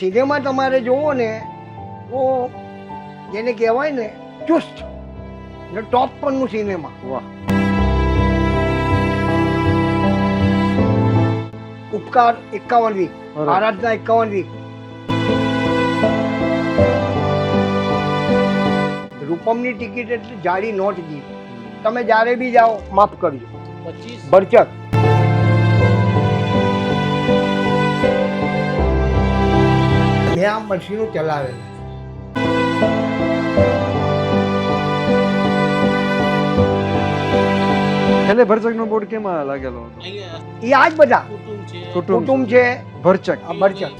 Cinema તમારે જોવો ને તો જેને કહેવાય ને ચુસ્ત. ટોપ પરનું સિનેમા. વાહ. ઉપકાર એકાવન વીક. આરાધના એકાવન વીક રૂપમની ટિકિટ એટલે જાડી નોટ ગીત તમે જ્યારે બી જાઓ માફ કરજો. ભરચક મેં આ મશીનો ચલાવેલા છેલ્લે ભરચકનો બોર્ડ કેમાં લાગેલો હતો? એ આજ બધા. કુટુંબ છે. ભરચક. ભરચક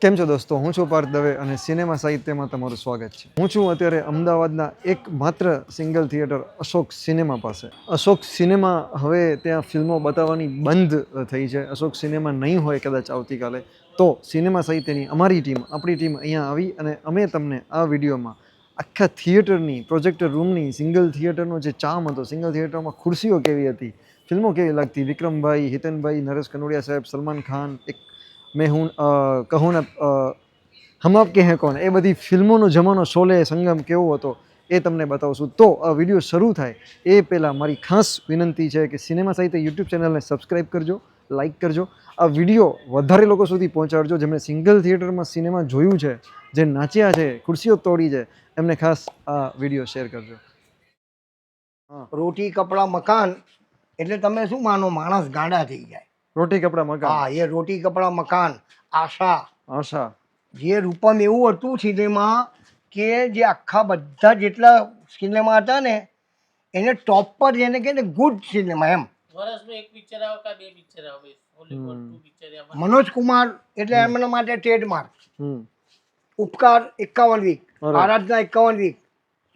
કેમ છો દોસ્તો? હું છું પાર્થ દવે અને સિનેમા સાહિત્યમાં તમારું સ્વાગત છે. હું છું અત્યારે અમદાવાદના એક માત્ર સિંગલ થિયેટર અશોક સિનેમા પાસે. અશોક સિનેમા હવે ત્યાં ફિલ્મો બતાવવાની બંધ થઈ છે. અશોક સિનેમા નહીં હોય કદાચ આવતીકાલે. તો સિનેમા સાહિત્યની અમારી ટીમ, આપણી ટીમ અહીંયા આવી અને અમે તમને આ વિડીયોમાં આખા થિયેટરની, પ્રોજેક્ટર રૂમની, સિંગલ થિયેટરનો જે ચામ હતો, સિંગલ થિયેટરમાં ખુરશીઓ કેવી હતી, ફિલ્મો કેવી લાગતી, વિક્રમભાઈ, હિતનભાઈ, નરેશ કનોડિયા સાહેબ, સલમાન ખાન, એક મેં હું કહું ને હમ આપ કે હે કોણ? એ બધી ફિલ્મોનો જમાનો શોલે સંગમ કેવો હતો એ તમને બતાવશું. તો આ વીડિયો શરૂ થાય એ પહેલાં મારી ખાસ વિનંતી છે કે સિનેમા સાહિત્ય યુટ્યુબ ચેનલને સબસ્ક્રાઈબ કરજો. લાઈક કરજો. આ વીડિયો વધારે લોકો સુધી પહોંચાડજો. જેમણે સિંગલ થિયેટરમાં સિનેમા જોયું છે જે નાચ્યા છે ખુરશીઓ તોડી છે એમને ખાસ આ વીડિયો શેર કરજો. રોટી કપડાં મકાન એટલે તમે શું માનો? માણસ ગાંડા થઈ જાય. રોટી કપડાં મકાન. હા એ રોટી કપડાં મકાન આશા. આશા. જે રૂપમ એવું હતું સિનેમા કે જે આખા બધા જેટલા સિનેમા હતા ને એને ટોપ પર જેને કહે ને ગુડ સિનેમા એમ. વર્ષમાં એક પિક્ચર આવે કે બે પિક્ચર આવે? Hollywood two picture Manoj Kumar એટલે એમના માટે ટ્રેડમાર્ક ઉપકાર એકાવન વીક. આરાધના એકાવન વીક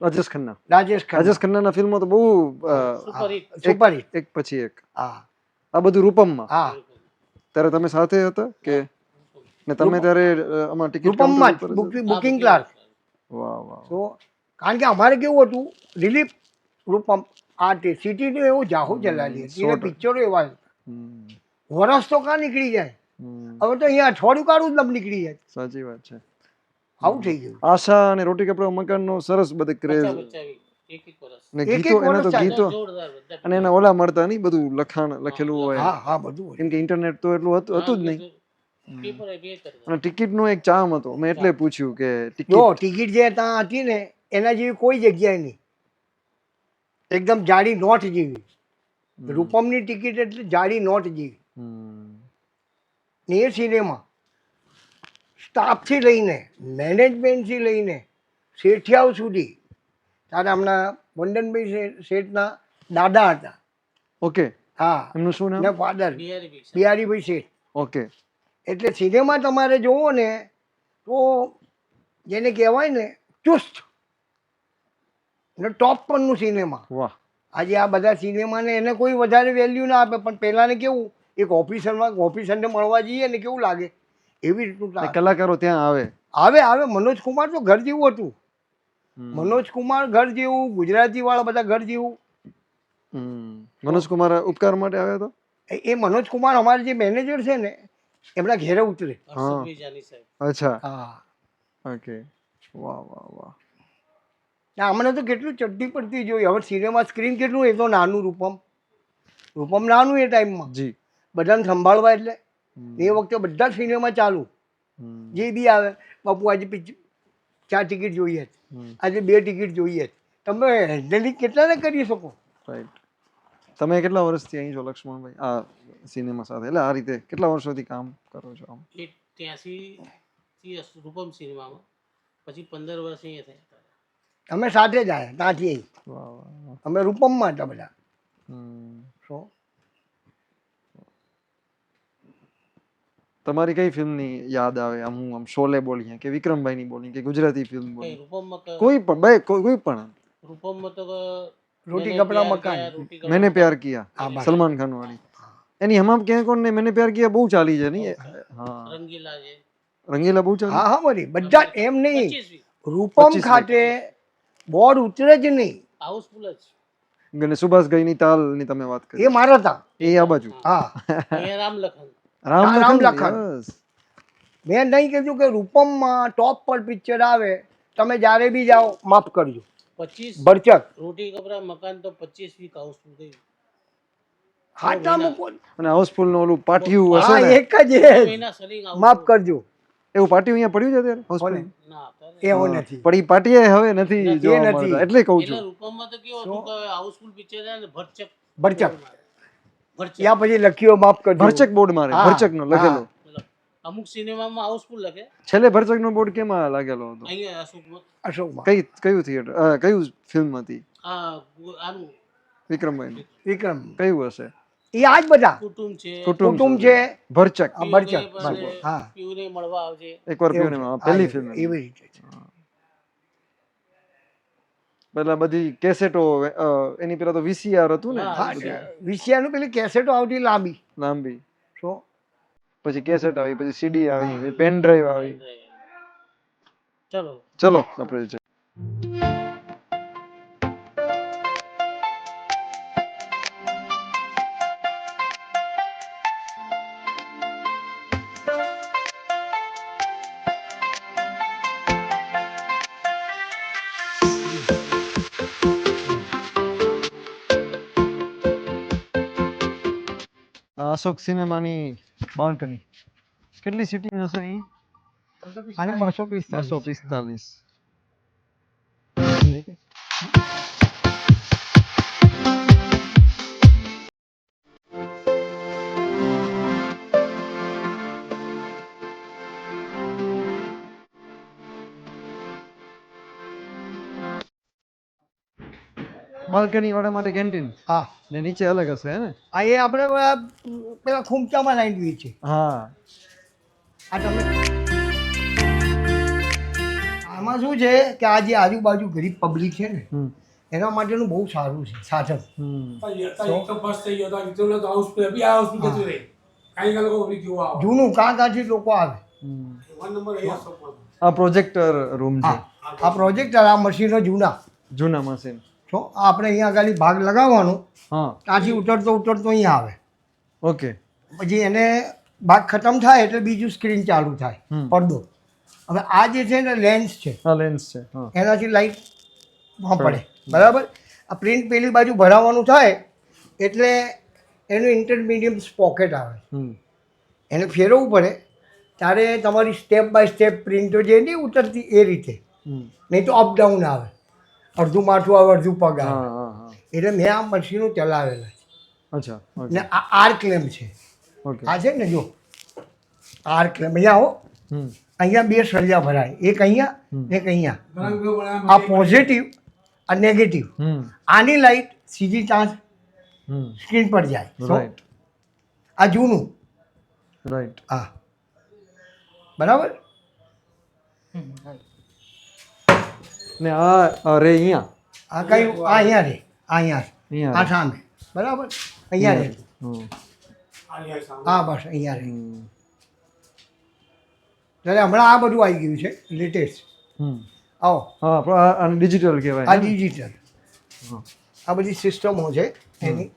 રાજેશ ખન્ના. રાજેશ ખન્ના. રાજેશ ખન્નાના ફિલ્મો તો બહુ અ, સુપર હિટ સુપર હિટ એક પછી એક. હા. આ બધું રૂપમમાં. હા. ત્યારે તમે સાથે હતા કે ને તમે ત્યારે આમાં ટિકિટ રૂપમમાં બુકિંગ ક્લાર્ક. વાહ વાહ. તો કારણ કે અમારે કેવું હતું રિલીફ રૂપમ આ સિટીનું એવું જાહુ ચલાવી હતી એને પિક્ચરો એવા વરસ તો કાં નીકળી જાય? હવે તો અહીંયા અઠવાડિયું કાઢું જ નીકળી જાય. સાચી વાત છે. આવું થઈ ગયું. આશા અને રોટી કપડા મકાનનો સરસ બધે ક્રેઝ. ને ગીતો એના તો ગીતો. અને એના ઓલા મળતા નહીં બધું લખાણ લખેલું હોય. હા હા બધું કેમ કે ઇન્ટરનેટ તો એટલું હતું હતું જ નહીં. અને ટિકિટનો એક ચામ હતો. મેં એટલે પૂછ્યું કે ટિકિટ ટિકિટ જે ત્યાં હતી ને એના જેવી કોઈ જગ્યાએ નહીં. એકદમ જાડી નોટ જેવી. રૂપમની ટિકિટ એટલે જાડી નોટ જેવી. ને એ સિનેમા. સ્ટાફથી લઈને મેનેજમેન્ટથી લઈને શેઠિયાઓ સુધી. ત્યારે હમણાં વંદનભાઈ શેઠના દાદા હતા. ઓકે. હા. એમનું શું નામ? ફાધર બિહારી બિહારીભાઈ શેઠ. ઓકે. એટલે સિનેમા તમારે જોવો ને તો જેને કહેવાય ને ચુસ્ત. ને ટોપ પરનું સિનેમા વાહ. આજે આ બધા સિનેમાને એને કોઈ વધારે વેલ્યુ ના આપે પણ પહેલાંને કેવું એક ઓફિસરમાં ઓફિસરને મળવા જઈએ ને કેવું લાગે? એવી રીતનું કલાકારો ત્યાં આવે. આવે આવે. મનોજ કુમાર તો ઘર જેવું હતું. મનોજ કુમાર ઘર જેવું ગુજરાતી વાળા બધા ઘર જેવું. મનોજ કુમાર ઉપકાર માટે આવ્યા હતા? એ- એ મનોજ કુમાર અમારે જે મેનેજર છે ને એમના ઘેરે ઉતરે. અચ્છા. હા. ઓકે. વાહ વાહ વાહ. ના અમને તો કેટલું ચડ્ડી પડતી જોઈ. હવે સિનેમા સ્ક્રીન કેટલું એ તો નાનું રૂપમ. રૂપમ નાનું એ ટાઈમમાં. જી. બધાને સંભાળવા એટલે. એ વખતે બધા સિનેમા ચાલુ. જે બી આવે. બાપુ આજે ચાર ટિકિટ જોઈએ છે. આજે બે ટિકિટ જોઈએ છે. તમે હેન્ડલિંગ કેટલાને કરી શકો? રાઈટ તમે કેટલા વર્ષથી અહીં છો લક્ષ્મણભાઈ? આ સિનેમા સાથે. એટલે આ રીતે કેટલા વર્ષોથી કામ કરો છો આમ? ત્યાંસી રૂપમ સિનેમામાં. પછી પંદર વર્ષ અહીંયા થયા અમે સાથે જ આવ્યા ત્યાંથી અમે રૂપમમાં હતા બધા. તમારી કઈ ફિલ્મની યાદ આવે? આમ હું આમ શોલે બોલીએ કે વિક્રમભાઈની બોલી કે ગુજરાતી ફિલ્મ કઈ બોલી કોઈ પણ બે કોઈ પણ. રૂપમમાં તો રોટી કપડા મકાન. મેને પ્યાર કિયા સલમાન ખાન વાળી એની હમ આપ ક્યાં કોણ ને? મેને પ્યાર કિયા બહુ ચાલી છે નહીં હા. રંગીલા છે રંગીલા બહુ ચાલી? હા હા બધા એમ નહીં. રૂપમ ખાતે બોર્ડ ઉતરે જ નહીં. હાઉસફુલ જ. અને સુભાષ ગઈની તાલની તમે વાત કરી. એ મારા હતા એ આ બાજુ. હા. અહીંયા રામ લખન રામ લખન લખન. મેં નહીં કીધું કે રૂપમમાં ટોપ પર પિક્ચર આવે. તમે જ્યારે બી જાઓ માફ કરજો. પચીસ ભરચક. રોટી કપડા મકાન તો પચીસ વીક હાઉસફુલ થઈ હાટા મૂકો. અને હાઉસફુલનું ઓલું પાટિયું હશે હા એક જ એ માફ કરજો. એવું પાટિયું અહીંયા પડ્યું છે અત્યારે? હોસ્પિટલ અત્યારે નથી પણ એ પાટીએ હવે નથી નથી. જોવા મળતા એટલે કહું છું. રૂપમમાં તો કેવું હતું કે હાઉસફુલ પિક્ચર છે ને ભરચક. ભરચક. ભરચક. ત્યાં પછી લખ્યો માફ કરજો. ભરચક બોર્ડ મારે ભરચક નો લખેલો. અમુક સિનેમામાં હાઉસફુલ લખે. છેલ્લે ભરચક નો બોર્ડ કેમાં લાગેલો હતો? અહીંયા અશોકમાં. અશોકમાં. કઈ કયું થિયેટર કયું ફિલ્મ હતી? આ આનું. વિક્રમભાઈ વિક્રમ. કયું હશે? એ આ જ બધા. કુટુંબ છે. કુટુંબ કુટુંબ છે. ભરચક. ભરચક. હા. પીયુને મળવા આવજે. એકવાર એવું પહેલી ફિલ્મ. એવી રીતે છે. પેલા બધી કેસેટો એની પેલા તો વીસીઆર હતું ને? વીસીઆર. નું પેલી કેસેટો આવતી લાંબી. લાંબી. તો પછી કેસેટ આવી પછી સીડી આવી પેન ડ્રાઈવ આવી. ચલો. ચલો આપણે અશોક સિનેમાની બાલ્કની. કેટલી સીટિંગ હશે અહીં અને પિસ્તાલીસ બસો પિસ્તાલીસ બાલ્કની વાળા માટે કેન્ટીન. હા. ને નીચે અલગ હશે હે ને? આ એ આપણે પેલા ખૂમચામાં લાવી જોઈએ છે. હા. આ તમે આમાં શું છે કે આ જે આજુબાજુ ગરીબ પબ્લિક છે ને એના માટેનું બહુ સારું છે સાધન. જૂનું કાં કાંથી લોકો આવે. આ પ્રોજેક્ટર રૂમ છે. આ પ્રોજેક્ટર આ મશીનો જૂના. જૂના મશીન તો આપણે અહીંયા આગળ ભાગ લગાવવાનો. હા. ત્યાંથી ઉતરતો ઉતરતો અહીંયા આવે. ઓકે. પછી એને ભાગ ખતમ થાય એટલે બીજું સ્ક્રીન ચાલુ થાય પડદો. હવે આ જે છે ને લેન્સ છે. લેન્સ છે એનાથી લાઈટ પડે. બરાબર? આ પ્રિન્ટ પેલી બાજુ ભરાવવાનું થાય એટલે એનું ઇન્ટરમીડિયમ પોકેટ આવે. હમ. એને ફેરવવું પડે. ત્યારે તમારી સ્ટેપ બાય સ્ટેપ પ્રિન્ટો જે નહીં ઉતરતી એ રીતે. નહીં તો અપડાઉન આવે. અડધું માથું આવે અડધું પગ હા આવે એટલે મેં આ મશીનો ચલાવેલા અચ્છા ને આ આર ક્લેમ છે. આ છે ને જો આર ક્લેમ. અહીંયા હો અહીંયા બે સળિયા ભરાય. એક અહીંયા એક અહીંયા. આ પોઝિટિવ આ નેગેટિવ હમ. આની લાઈટ સીધી ચાંચ સ્ક્રીન પર જાય. રાઈટ આ જૂનું. રાઈટ હા. બરાબર? ને આ અરે રે અહીંયા. આ કયું આ અહીંયા રે આ અહીંયા આ સામે. બરાબર? અહીંયા રે. હા બસ અહીંયા રે. ત્યારે હમણાં આ બધું આવી ગયું છે લેટેસ્ટ. આવો. હા અને ડિજિટલ કહેવાય આ ડિજિટલ હા. આ બધી સિસ્ટમો છે એની.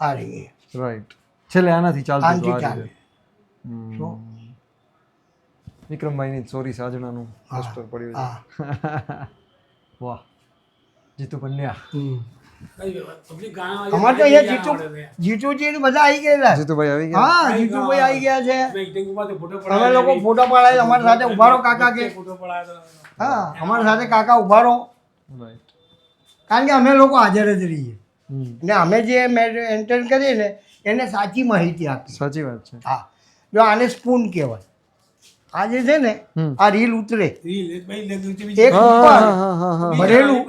આ રહી રાઈટ છેલ્લે આનાથી ચાલતું આનાથી ચાલે. વિક્રમભાઈની ચોરી સાજણાનું પોસ્ટર પડ્યું હા. છે વાહ. જીતુ પંડ્યા. અમારે તો અહીંયા જીતુ જીતુજી બધા આવી ગયેલા. જીતુભાઈ આવી ગયા? હા જીતુભાઈ આવી ગયા છે. મેં ઈટિંગ ઉપર તો ફોટો અમે લોકો ફોટો પડાય અમારી સાથે ઊભા કાકા કે. હા અમારી સાથે કાકા ઊભા કારણ કે અમે લોકો હાજર જ રહીએ. ને અમે જે એન્ટર કરીએ ને એને સાચી માહિતી આપી સાચી વાત છે. હા. જો આને સ્પૂન કહેવાય. આ જે છે ને આ રીલ ઉતરે. એક ઉપર હા હા હા હા બીજી ભરેલું.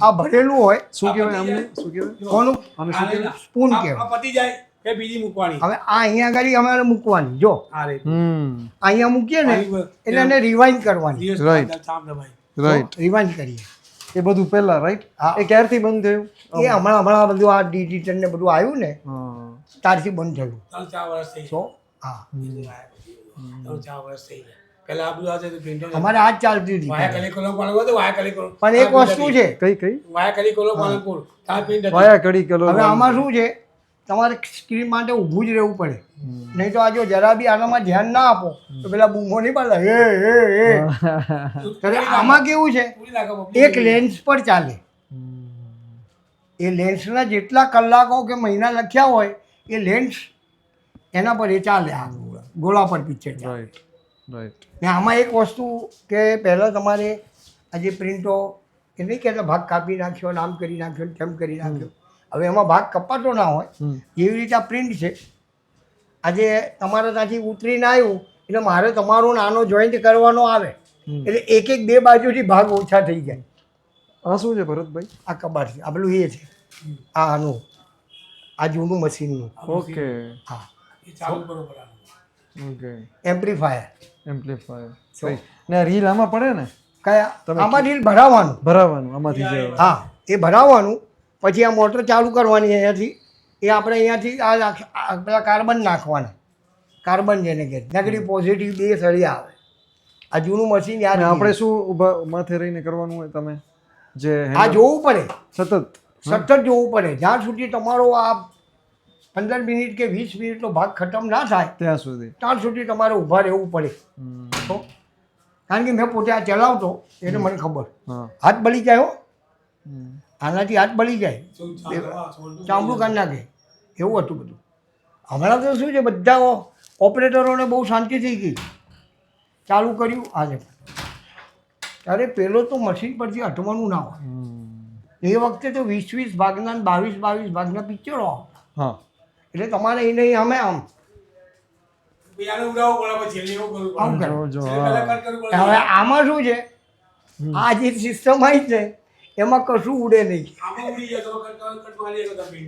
આ ભરેલું હોય. શું કહેવાય અમને શું કહેવાય? કોનું? અમે શું કહેવાય? સ્પૂન કહેવાય. આ પતી જાય કે બીજી મૂકવાની. હવે આ અહીંયા ગાડી અમારે મૂકવાની જો. આ અહીંયા મૂકીએ ને એટલે એને રિવાઇન્ડ કરવાની. દબાઈ રાઈટ રિવાઇન્ડ કરીએ. એ બધું પહેલા રાઈટ હા. એ ક્યારથી બંધ થયું? એ હમણાં હમણાં બધું આ ડિજિટલ ને બધું આવ્યું ને ત્યારથી બંધ થયું. ત્રણ ચાર વર્ષ થઈ હા. ત્રણ ચાર વર્ષ થઈ ગયા. પહેલા આ બધું આ છે પ્રિન્ટર અમારે આજ ચાલતી હતી વાયા કલિકોલો પાલનપુર તો વાયા કલિકોલો પણ એક વસ્તુ છે. કઈ કઈ? વાયા કલિકોલો પાલનપુર. તાર પ્રિન્ટ વાયા કડી કલો હવે આમાં શું છે? તમારે સ્ક્રીન માટે ઊભું જ રહેવું પડે. નહીં તો આ જો જરા બી આનામાં ધ્યાન ના આપો તો પેલા બૂમો નહીં પાડે હે હે હે. ત્યારે આમાં કેવું છે? એક લેન્સ પર ચાલે. એ લેન્સના જેટલા કલાકો કે મહિના લખ્યા હોય એ લેન્સ એના પર એ ચાલે આ ગોળા પર પિક્ચર રાઈટ રાઈટ ને આમાં એક વસ્તુ કે પહેલાં તમારે આજે પ્રિન્ટો એ નહીં કહેતા ભાગ કાપી નાખ્યો ને આમ કરી નાખ્યો ને તેમ કરી નાખ્યો. હવે એમાં ભાગ કપાતો ના હોય એવી રીતે આ પ્રિન્ટ છે. આજે તમારે ત્યાંથી ઉતરીને આવ્યું એટલે મારે તમારો નાનો જોઈન્ટ કરવાનો આવે. એટલે એક એક બે બાજુથી ભાગ ઓછા થઈ જાય. આ શું છે ભરતભાઈ? આ કબાટ છે. આ પેલું એ છે. આ આનું. આ જૂનું મશીનનું. ઓકે હા. એ ચાલુ બરોબર બરાબર. ઓકે એમ્પ્લીફાયર એમ્પ્લીફાયર ને રીલ આમાં પડે ને? કયા? આમાં રીલ ભરાવાનું. ભરાવાનું આમાંથી જે હા એ ભરાવવાનું પછી આ મોટર ચાલુ કરવાની અહીંયાથી. એ આપણે અહીંયાથી આ આ પેલા કાર્બન નાખવાના. કાર્બન જેને કે નેગેટિવ પોઝિટિવ બે સળી આવે. આ જૂનું મશીન યાદ આપણે શું ઊભા માથે રહીને કરવાનું હોય તમે? જે આ જોવું પડે. સતત સતત જોવું પડે. જ્યાં સુધી તમારો આ પંદર મિનિટ કે વીસ મિનિટનો ભાગ ખતમ ના થાય ત્યાં સુધી. ત્યાં સુધી તમારે ઊભા રહેવું પડે. તો કારણ કે મેં પોતે આ ચલાવતો એટલે મને ખબર. હાથ બળી જાય હો. આનાથી હાથ બળી જાય. ચામડું કાઢ નાખે એવું હતું બધું. હમણાં તો શું છે બધા ઓપરેટરોને બહુ શાંતિ થઈ ગઈ. ચાલુ કર્યું આજે. ત્યારે પેલો તો મશીન પરથી હટવાનું ના હોય. એ વખતે તો વીસ વીસ ભાગના બાવીસ બાવીસ ભાગના પિક્ચરો આવતા હા. એટલે તમારે એ નહીં અમે આમ. એવું કરવું. જો. હવે આમાં શું છે? આ જે સિસ્ટમ આવી છે એમાં કશું ઉડે નહીં. આમાં.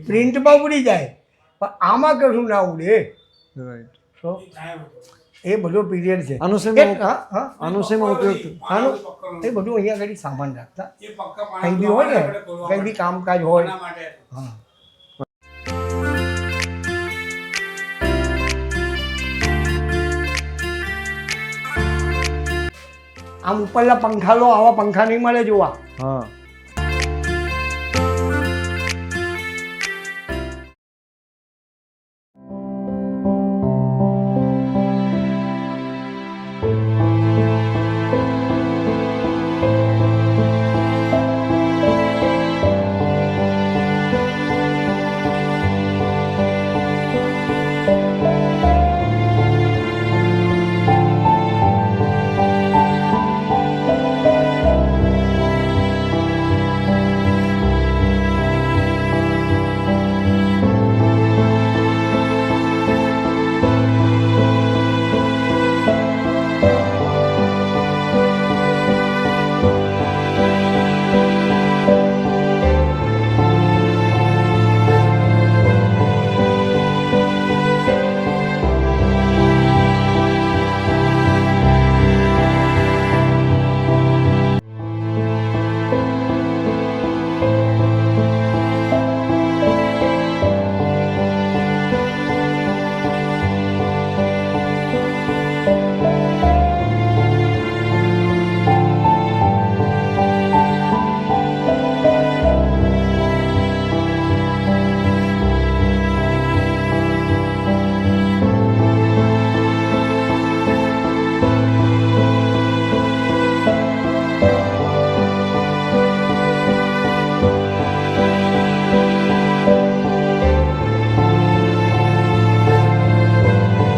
પ્રિન્ટમાં ઉડી જાય પણ આમાં કશું ના ઉડે. રાઈટ એ બધો પીરિયડ છે. શેમાં ઉપયોગ આનું એ બધું અહીંયા આગળ સામાન રાખતા. કંઈ બી હોય ને કંઈ બી કામકાજ હોય. હા. આમ ઉપરના પંખા લો આવા પંખા નહીં મળે જોવા. હા.